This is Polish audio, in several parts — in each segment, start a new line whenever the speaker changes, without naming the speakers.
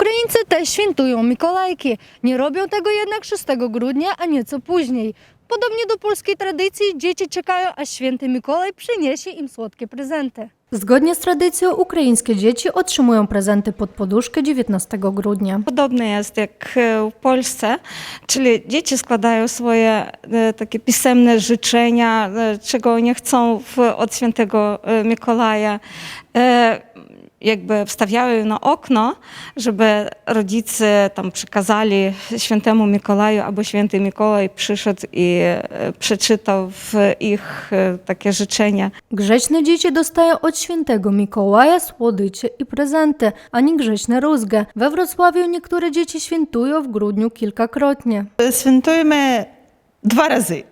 Ukraińcy też świętują Mikołajki. Nie robią tego jednak 6 grudnia, a nieco później. Podobnie do polskiej tradycji dzieci czekają, aż święty Mikołaj przyniesie im słodkie prezenty. Zgodnie z tradycją ukraińskie dzieci otrzymują prezenty pod poduszkę 19 grudnia.
Podobne jest jak e, w Polsce, czyli dzieci składają swoje e, takie pisemne życzenia, e, czego oni chcą w, od świętego Mikołaja. Jakby wstawiają na okno, żeby rodzice tam przekazali świętemu Mikołaju, albo święty Mikołaj przyszedł i e, przeczytał w ich e, takie życzenia.
Grzeczne dzieci dostają od świętego Mikołaja słodycze i prezenty, a nie grzeczne rózgę. We Wrocławiu niektóre dzieci świętują w grudniu kilkakrotnie.
Świętujemy dwa razy.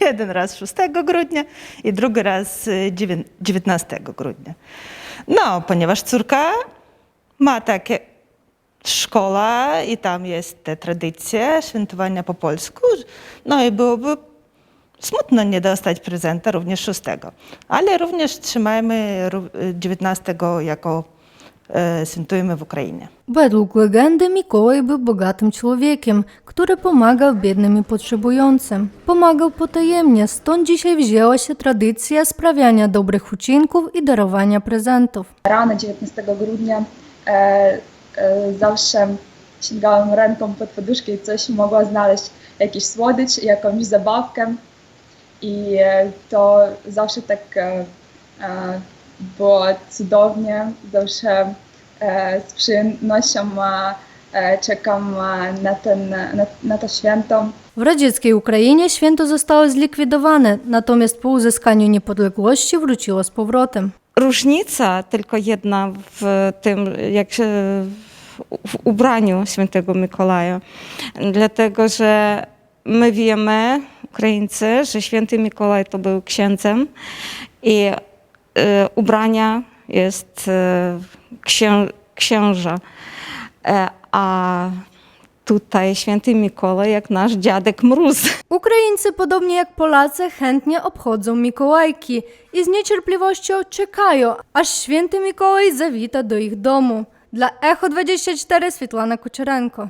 Jeden raz 6 grudnia i drugi raz y, dziewię- 19 grudnia. No, ponieważ córka ma takie szkoła i tam jest te tradycja świętowania po polsku, no i byłoby smutno nie dostać prezenta również 6. Ale również trzymajmy ró- y, 19 jako świętujemy w Ukrainie.
Według legendy Mikołaj był bogatym człowiekiem, który pomagał biednym i potrzebującym. Pomagał potajemnie, stąd dzisiaj wzięła się tradycja sprawiania dobrych uczynków i darowania prezentów.
Rano 19 grudnia e, e, zawsze sięgałam ręką pod poduszkę i coś mogła znaleźć, jakiś słodycz, jakąś zabawkę. I e, to zawsze tak e, e, było cudownie, zawsze e, z przyjemnością e, czekam e, na, ten, na, na to święto.
W radzieckiej Ukrainie święto zostało zlikwidowane, natomiast po uzyskaniu niepodległości wróciło z powrotem.
Różnica tylko jedna w tym, jak się, w ubraniu świętego Mikołaja. Dlatego, że my wiemy, Ukraińcy, że święty Mikołaj to był księdzem i ubrania jest e, księ, księża. E, a tutaj święty Mikołaj jak nasz dziadek Mróz.
Ukraińcy, podobnie jak Polacy, chętnie obchodzą Mikołajki i z niecierpliwością czekają, aż święty Mikołaj zawita do ich domu. Dla Echo 24 Світлана Кучеренко.